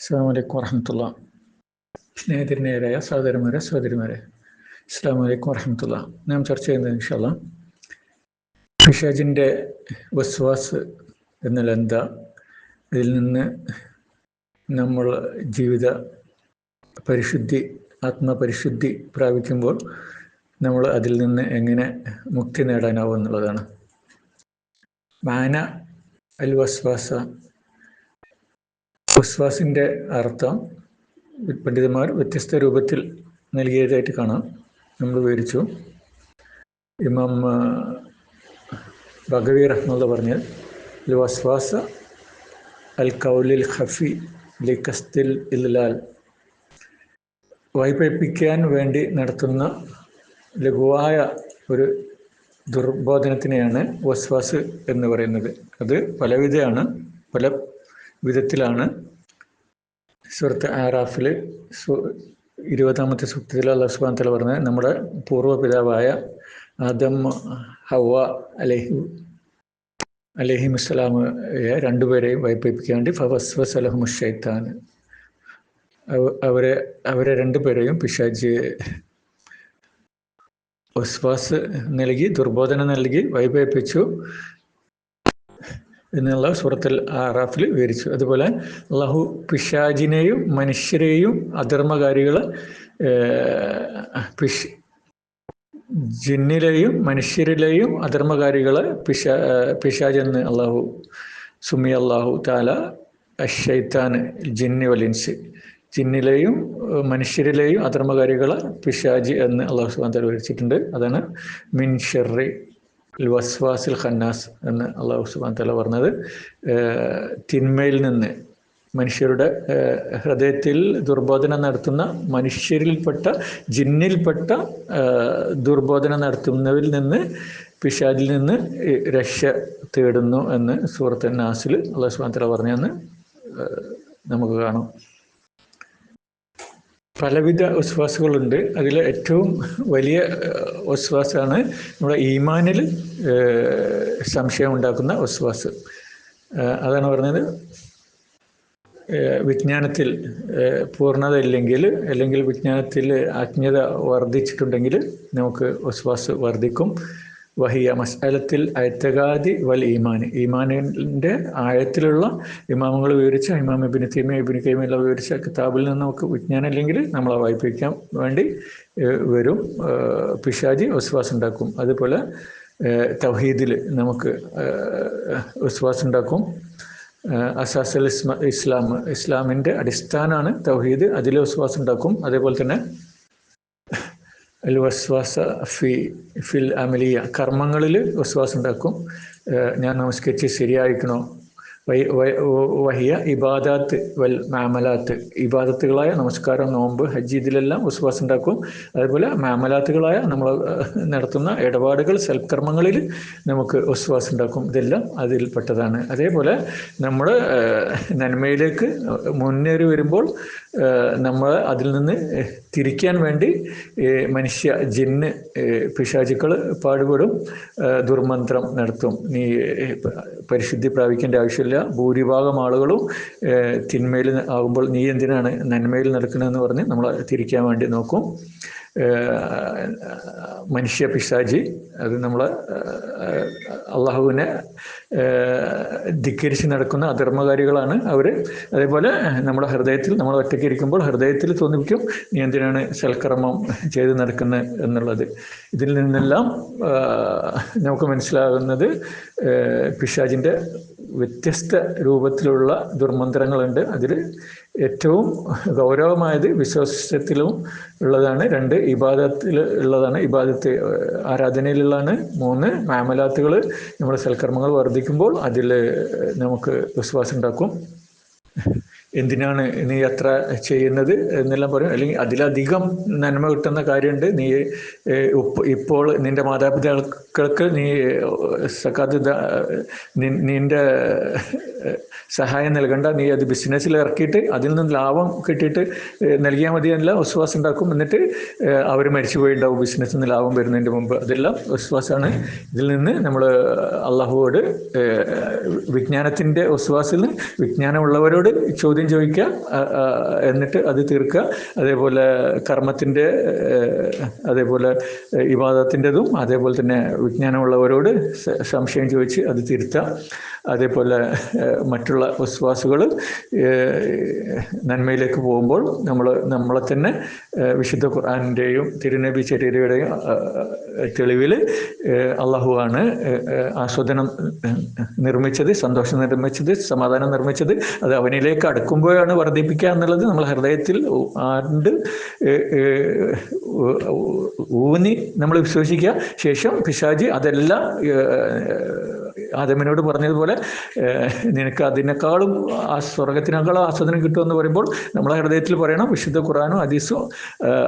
അസ്സാം വലൈക്കും വറഹമത്തുള്ള. സ്നേഹിതരനേരായ സഹോദരന്മാരെ സഹോദരിമാരെ അസ്സാം വലൈക്കും വറഹമത്തുള്ള. നാം ചർച്ച ചെയ്യുന്നത് ഇൻഷല്ല പിഷാജിന്റെ വസ്വാസ് എന്നാൽ എന്താ ഇതിൽ നിന്ന് നമ്മൾ ജീവിത പരിശുദ്ധി ആത്മപരിശുദ്ധി പ്രാപിക്കുമ്പോൾ നമ്മൾ അതിൽ നിന്ന് എങ്ങനെ മുക്തി നേടാനാവും എന്നുള്ളതാണ്. മാന അൽ വസ്വാസ വസ്വാസിന്റെ അർത്ഥം പണ്ഡിതന്മാർ വ്യത്യസ്ത രൂപത്തിൽ നൽകിയതായിട്ട് കാണാം. നമ്മൾ വിവരിച്ചു. ഇമാം ഭഗവി റഹ്മുള്ള പറഞ്ഞത് വസ്വാസ അൽ കൗലിൽ ഖഫി ലിഖസ്തിൽ ഇല്ലാൽ വൈപഴിപ്പിക്കാൻ വേണ്ടി നടത്തുന്ന ലഘുവായ ഒരു ദുർബോധനത്തിനെയാണ് വസ്വാസ് എന്ന് പറയുന്നത്. അത് പലവിധയാണ്. പല വിധത്തിലാണ് സുഹൃത്ത് ആറാഫിൽ ഇരുപതാമത്തെ സൂക്തത്തിൽ അള്ളാഹു സുബാൻ തല പറഞ്ഞത് നമ്മുടെ പൂർവപിതാവായ ആദം ഹവ അലഹി അലഹി രണ്ടുപേരെയും വൈപ്പിപ്പിക്കാൻ വേണ്ടി ഫവസ്വസ് അലഹു അവരെ അവരെ രണ്ടുപേരെയും പിശാജ് ഒസ്വാസ് നൽകി ദുർബോധന നൽകി വൈപേപ്പിച്ചു എന്നുള്ള സുഹൃത്തിൽ ആറാഫിൽ വിവരിച്ചു. അതുപോലെ അള്ളാഹു പിശാജിനെയും മനുഷ്യരെയും അധർമ്മകാരികൾ പിശ് ജിന്നിലെയും മനുഷ്യരിലെയും അധർമ്മകാരികളെ പിശാ പിശാജെന്ന് അള്ളാഹു സുമി അള്ളാഹു താല അഷൈത്താൻ ജിന്നി വലിൻസ്. ജിന്നിലെയും മനുഷ്യരിലെയും അധർമ്മകാരികളെ പിശാജ് എന്ന് അള്ളാഹു സുബാൻ താല വിവരിച്ചിട്ടുണ്ട്. അതാണ് മിൻ ഷെറി വസ്വാസിൽ ഖന്നാസ് എന്ന് അള്ളാഹു സുബാൻ തല പറഞ്ഞത്. തിന്മയിൽ നിന്ന് മനുഷ്യരുടെ ഹൃദയത്തിൽ ദുർബോധനം നടത്തുന്ന മനുഷ്യരിൽപ്പെട്ട ജിന്നിൽപ്പെട്ട ദുർബോധനം നടത്തുന്നവരിൽ നിന്ന് പിഷാദിൽ നിന്ന് രക്ഷ തേടുന്നു എന്ന് സൂറത്ത് നാസിൽ അള്ളാഹു സുബാൻ തല പറഞ്ഞെന്ന് നമുക്ക് കാണാം. പലവിധ വിശ്വാസങ്ങളുണ്ട് അതിൽ ഏറ്റവും വലിയ വിശ്വാസമാണ് നമ്മുടെ ഈമാനിൽ സംശയം ഉണ്ടാക്കുന്ന വിശ്വാസ്. അതാണ് പറഞ്ഞത്. വിജ്ഞാനത്തിൽ പൂർണത ഇല്ലെങ്കിൽ അല്ലെങ്കിൽ വിജ്ഞാനത്തിൽ അജ്ഞത വർദ്ധിച്ചിട്ടുണ്ടെങ്കിൽ നമുക്ക് വിശ്വാസ് വർദ്ധിക്കും. വഹിയ മസ്അലത്തിൽ അയത്തഗാദി വൽ ഈമാൻ ഈമാനിന്റെ ആഴത്തിലുള്ള ഇമാമുകൾ വിവരിച്ച ഇമാം ഇബിന് തീമ ഇബിന് കൈമ വിവരിച്ച കിതാബിൽ നിന്ന് നമുക്ക് വിജ്ഞാനം ഇല്ലെങ്കിൽ നമ്മളെ വായിപ്പിക്കാൻ വേണ്ടി വരും. പിശാജി വിശ്വാസം ഉണ്ടാക്കും. അതുപോലെ തൗഹീദിൽ നമുക്ക് വിശ്വാസം ഉണ്ടാക്കും. അസാസൽ ഇസ്മ ഇസ്ലാം ഇസ്ലാമിന്റെ അടിസ്ഥാനമാണ് തൗഹീദ്. അതിൽ വിശ്വാസം ഉണ്ടാക്കും. അതേപോലെ തന്നെ അൽ വസ്വാസ ഫി ഫിൽ അമലിയ. കർമ്മങ്ങളിൽ വസ്വാസം ഉണ്ടാക്കും. ഞാൻ നമസ്കരിച്ച് ശരിയായിരിക്കണോ? വഹിയ ഇബാദാത്ത് വൽ മാമലാത്ത്. ഇബാദത്തുകളായ നമസ്കാരം നോമ്പ് ഹജ്ജ് ഇതിലെല്ലാം വിശ്വാസം ഉണ്ടാക്കും. അതുപോലെ മാമലാത്തുകളായ നമ്മൾ നടത്തുന്ന ഇടപാടുകൾ സൽക്കർമ്മങ്ങളിൽ നമുക്ക് വിശ്വാസം ഉണ്ടാക്കും. ഇതെല്ലാം അതിൽപ്പെട്ടതാണ്. അതേപോലെ നമ്മൾ നന്മയിലേക്ക് മുന്നേറി വരുമ്പോൾ നമ്മൾ അതിൽ നിന്ന് തിരിക്കാൻ വേണ്ടി മനുഷ്യ ജിന്ന് പിശാചുക്കൾ പാടുപെടും ദുർമന്ത്രം നടത്തും. നീ പരിശുദ്ധി പ്രാപിക്കേണ്ട ആവശ്യമില്ല. ഭൂരിഭാഗം ആളുകളും തിന്മയിൽ ആകുമ്പോൾ നീ എന്തിനാണ് നന്മയിൽ നടക്കണമെന്ന് പറഞ്ഞ് നമ്മളെ തിരിക്കാൻ വേണ്ടി നോക്കും. മനുഷ്യ പിശാജി അത് നമ്മൾ അള്ളാഹുവിനെ ധിക്കരിച്ച് നടക്കുന്ന അധർമ്മകാരികളാണ് അവർ അതേപോലെ നമ്മുടെ ഹൃദയത്തിൽ നമ്മൾ ഒറ്റയ്ക്ക് ഇരിക്കുമ്പോൾ ഹൃദയത്തിൽ തോന്നിപ്പിക്കും നീ എന്തിനാണ് സൽക്കർമ്മം ചെയ്ത് നടക്കുന്നത് എന്നുള്ളത്. ഇതിൽ നിന്നെല്ലാം നമുക്ക് മനസ്സിലാകുന്നത് പിശാജിന്റെ വ്യത്യസ്ത രൂപത്തിലുള്ള ദുർമന്ത്രങ്ങളുണ്ട്. അതിൽ ഏറ്റവും ഗൗരവമായത് വിശ്വാസത്തിലും ഉള്ളതാണ് രണ്ട് ഇബാദത്തിൽ ഉള്ളതാണ് ഇബാദത്ത്. ആരാധനയിലുള്ളതാണ്. മൂന്ന് മാമലാത്തുകൾ നമ്മുടെ സൽക്കർമ്മങ്ങൾ വർദ്ധിക്കുമ്പോൾ അതിൽ നമുക്ക് വിശ്വാസം ഉണ്ടാക്കും. എന്തിനാണ് നീ അത്ര ചെയ്യുന്നത് എന്നെല്ലാം പറയും. അല്ലെങ്കിൽ അതിലധികം നന്മ കിട്ടുന്ന കാര്യമുണ്ട്. നീ ഇപ്പോൾ നിന്റെ മാതാപിതാക്കൾക്ക് നീ സക്കാത്ത് നിന്റെ സഹായം നൽകണ്ട. നീ അത് ബിസിനസ്സിൽ ഇറക്കിയിട്ട് അതിൽ നിന്ന് ലാഭം കിട്ടിയിട്ട് നൽകിയാൽ മതി എന്നല്ല വിശ്വാസം ഉണ്ടാക്കും എന്നിട്ട് അവർ മരിച്ചു പോയിണ്ടാവും ബിസിനസ്സിൽ നിന്ന് ലാഭം വരുന്നതിന്റെ മുമ്പ്. അതെല്ലാം വിശ്വാസമാണ്. ഇതിൽ നിന്ന് നമ്മൾ അള്ളാഹുവോട് വിജ്ഞാനത്തിന്റെ വിശ്വാസത്തിൽ നിന്ന് വിജ്ഞാനമുള്ളവരോട് ചോദ്യം ചോദിക്കുക എന്നിട്ട് അത് തീർക്കുക. അതേപോലെ കർമ്മത്തിന്റെ അതേപോലെ വിവാദത്തിന്റെതും അതേപോലെ തന്നെ വിജ്ഞാനമുള്ളവരോട് സംശയം ചോദിച്ച് അത് തിരുത്തുക. അതേപോലെ മറ്റുള്ള വിശ്വാസികൾ നന്മയിലേക്ക് പോകുമ്പോൾ നമ്മൾ നമ്മളെ തന്നെ വിശുദ്ധ ഖുർആാനിന്റെയും തിരുനബി ചര്യയുടെയും തെളിവിൽ അള്ളാഹുവാണ് ആസ്വദനം നിർമ്മിച്ചത് സന്തോഷം നിർമ്മിച്ചത് സമാധാനം നിർമ്മിച്ചത് അത് അവനിലേക്ക് അടുക്കുമ്പോഴാണ് വർദ്ധിപ്പിക്കുക എന്നുള്ളത് നമ്മൾ ഹൃദയത്തിൽ ആണ്ട് ഊന്നി നമ്മൾ വിശ്വസിക്കുക. ശേഷം പിശാജി അതെല്ലാം ആദമിനോട് പറഞ്ഞതുപോലെ നിനക്ക് അതിനേക്കാളും ആ സ്വർഗത്തിനേക്കാളും ആസ്വാദനം കിട്ടുമെന്ന് പറയുമ്പോൾ നമ്മളെ ഹൃദയത്തിൽ പറയണം വിശുദ്ധ ഖുറാനും അതീസു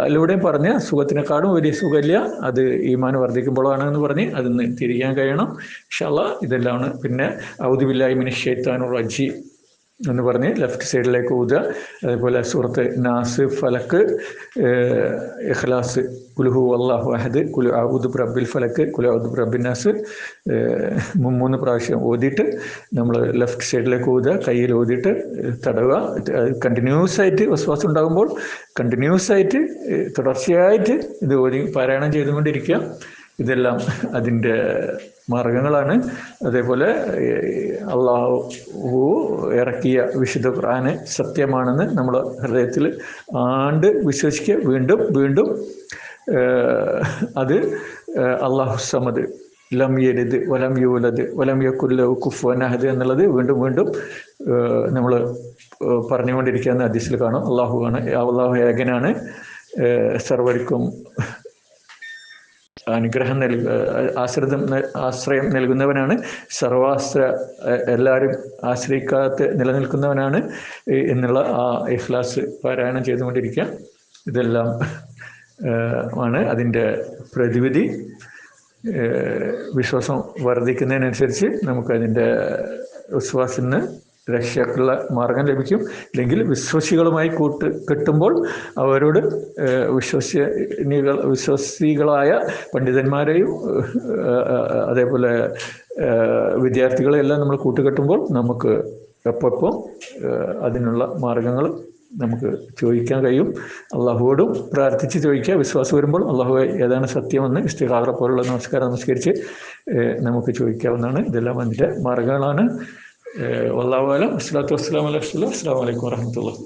അതിലൂടെയും പറഞ്ഞ സുഖത്തിനേക്കാളും വലിയ സുഖമില്ല അത് ഈമാൻ വർദ്ധിക്കുമ്പോഴാണ് എന്ന് പറഞ്ഞ് അതിന് തിരിക്കാൻ കഴിയണം. ഷള ഇതെല്ലാമാണ്. പിന്നെ ഔദുബില്ലായി മിനിഷേത്താനു റജി. എന്ന് പറഞ്ഞ് ലെഫ്റ്റ് സൈഡിലേക്ക് ഊതുക. അതേപോലെ സുഹൃത്ത് നാസ് ഫലക്ക് ഇഖ്ലാസ് കുലുഹു അള്ളാഹു അഹദ് കുലു ഔദ് റബ്ബിൽ ഫലക്ക് കുലു ഔദ് റബ്ബിൻ നാസ് മൂന്ന് പ്രാവശ്യം ഓതിയിട്ട് നമ്മൾ ലെഫ്റ്റ് സൈഡിലേക്ക് ഊതുക കയ്യിൽ ഓതിയിട്ട് തടവുക. കണ്ടിന്യൂസ് ആയിട്ട് വിശ്വാസം ഉണ്ടാകുമ്പോൾ കണ്ടിന്യൂസ് ആയിട്ട് തുടർച്ചയായിട്ട് ഇത് ഓതി പാരായണം ചെയ്തുകൊണ്ടിരിക്കുക. ഇതെല്ലാം അതിന്റെ മാർഗങ്ങളാണ്. അതേപോലെ അള്ളാഹു ഇറക്കിയ വിശുദ്ധ ഖുർആന് സത്യമാണെന്ന് നമ്മൾ ഹൃദയത്തിൽ ആണ്ട് വിശ്വസിക്കുക വീണ്ടും വീണ്ടും അത് അള്ളാഹു സമദ് ലം യലിദ് വലം യൂലദ് വലം യക്കുല്ല കുഫുവനഹദ് എന്നുള്ളത് വീണ്ടും വീണ്ടും നമ്മൾ പറഞ്ഞുകൊണ്ടിരിക്കുന്ന ഹദീസിൽ കാണും. അള്ളാഹു ആണ് അള്ളാഹു ഏകനാണ്. സർവർക്കും അനുഗ്രഹം നൽക ആശ്രിതം ആശ്രയം നൽകുന്നവനാണ്. സർവാശ്ര എല്ലാവരും ആശ്രയിക്കാത്ത നിലനിൽക്കുന്നവനാണ്. എന്നുള്ള ആ ഇഖ്ലാസ് പാരായണം ചെയ്തുകൊണ്ടിരിക്കുക. ഇതെല്ലാം ആണ് അതിന്റെ പ്രതിവിധി. വിശ്വാസം വർദ്ധിക്കുന്നതിനനുസരിച്ച് നമുക്കതിന്റെ വിശ്വാസത്തിന് രക്ഷയ്ക്കുള്ള മാർഗം ലഭിക്കും. ഇല്ലെങ്കിൽ വിശ്വസികളുമായി കൂട്ട് കെട്ടുമ്പോൾ അവരോട് വിശ്വസനികൾ വിശ്വസികളായ പണ്ഡിതന്മാരെയും അതേപോലെ വിദ്യാർത്ഥികളെയെല്ലാം നമ്മൾ കൂട്ടുകെട്ടുമ്പോൾ നമുക്ക് എപ്പോൾ അതിനുള്ള മാർഗങ്ങൾ നമുക്ക് ചോദിക്കാൻ കഴിയും. അള്ളാഹുവോടും പ്രാർത്ഥിച്ച് ചോദിക്കുക. വിശ്വാസം വരുമ്പോൾ അള്ളാഹു ഏതാണ് സത്യമെന്ന് ഇസ്തിഹാറ പോലുള്ള നമസ്കാരം നമസ്കരിച്ച് നമുക്ക് ചോദിക്കാവുന്നതാണ്. ഇതെല്ലാം അതിന്റെ മാർഗങ്ങളാണ്. ወላሁ አለም። ሰላቱ ወሰላሙ አላ ረሱልላህ። አሰላሙ አለይኩም ወረህመቱላህ